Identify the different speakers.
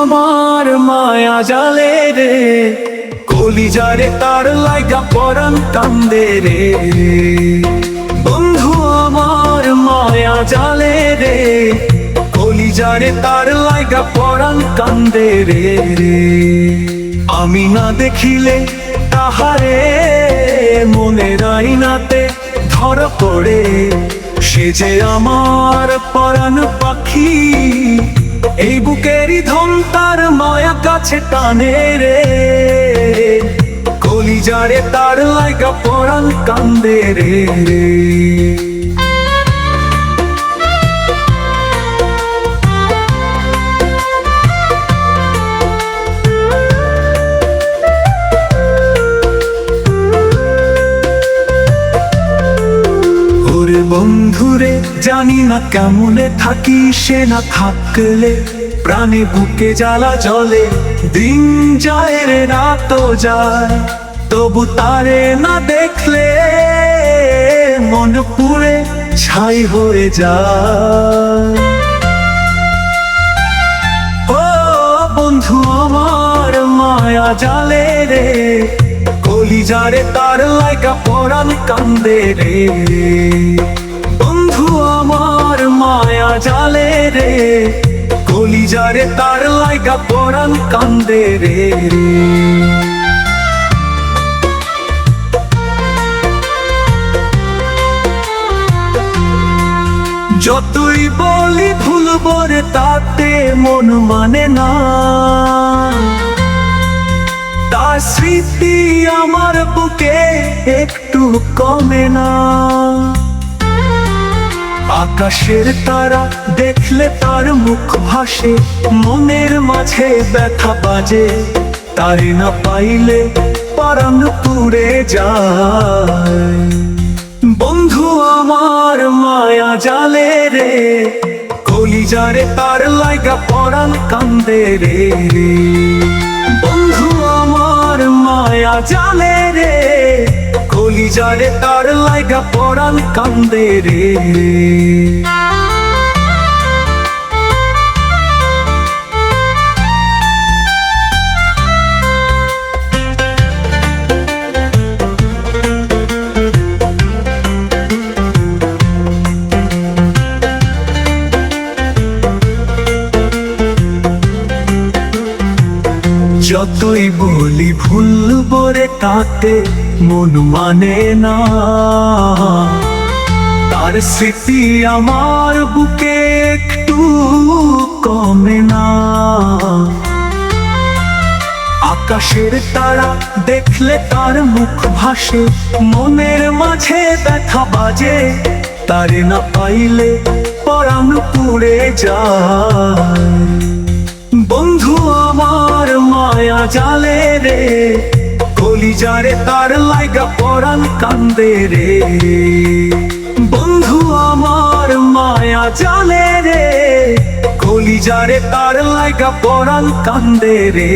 Speaker 1: আমার মায়া জালে রে। কলিজারে তার লাইগা পরান কান্দে রে। বন্ধু আমার মায়া জালে রে। কলিজারে তার লাইগা পরান কান্দে রে আমি না দেখিলে তাহারে মনের আইনাতে ধর পড়ে। সে যে আমার পরাণ পাখি এই বুকেরই ধন তার মায়া কাছে টানে রে। কলিজারে তার লাগা পরাণ কান্দে রে রে। বন্ধুরে, জানি না কেমনে থাকি, সে না থাকলে প্রাণে বুকে জ্বালা জলে। দিন যায় রে রাত যায়, তবু তারে না দেখলে মন পুরে ছাই হয়ে যায়। ও বন্ধু আমার মায়া জালে রে কলিজারে তার লাইকা পরাণ কান্দে রে। বন্ধু আমার মায়া জালে রে। কলিজারে তার লাইকা পরাণ কান্দে রে। যতই বলি ভুলবরে তাতে মন মানে না। স্মৃতি আমার বুকে, একটু কমে না। আকাশের তারা দেখলে তার মুখ ভাসে, মনের মাঝে ব্যথা বাজে। তারে না পাইলে পরাণ পুড়ে যায়। বন্ধু আমার মায়া জালে রে, কলিজারে তার লাইগা পরাণ কান্দে রে। মায়া জালে রে কলিজারে তার লাইগা পড়াল কান্দে রে। যতই বলি ভুল বরে তাতে মন মানে না। তার স্মৃতি আমার বুকে একটু কমে না। আকাশের তারা দেখলে তার মুখ ভাসে, মনের মাঝে ব্যথা বাজে। তারে না পাইলে পরাণ পুড়ে যায়। মায়া জালে রে, কলিজারে তার লাইগা পরাণ কান্দে রে। বন্ধু আমার মায়া জালে রে, কলিজারে তার লাইগা পরাণ কান্দে রে।